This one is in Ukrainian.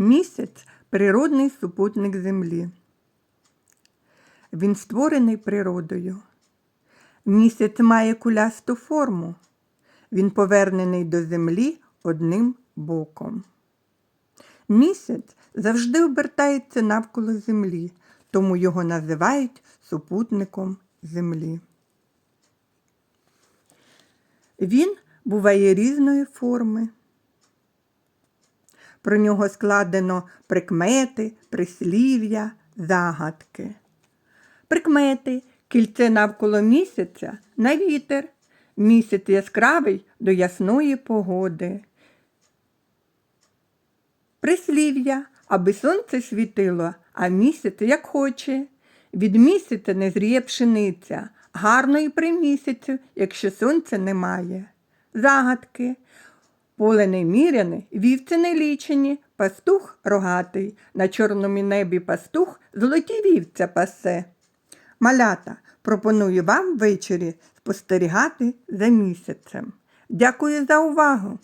Місяць природний супутник Землі. Він створений природою. Місяць має кулясту форму. Він повернений до землі одним боком. Місяць завжди обертається навколо землі, тому його називають супутником Землі. Він буває різної форми. Про нього складено прикмети, прислів'я, загадки. Прикмети кільце навколо місяця на вітер. Місяць яскравий до ясної погоди. Прислів'я, аби сонце світило, а місяць як хоче. Від місяця не зріє пшениця, гарно і при місяцю, якщо сонця немає. Загадки. Поле неміряне, вівці не лічені, пастух рогатий, на чорному небі пастух золоті вівця пасе. Малята, пропоную вам ввечері спостерігати за місяцем. Дякую за увагу!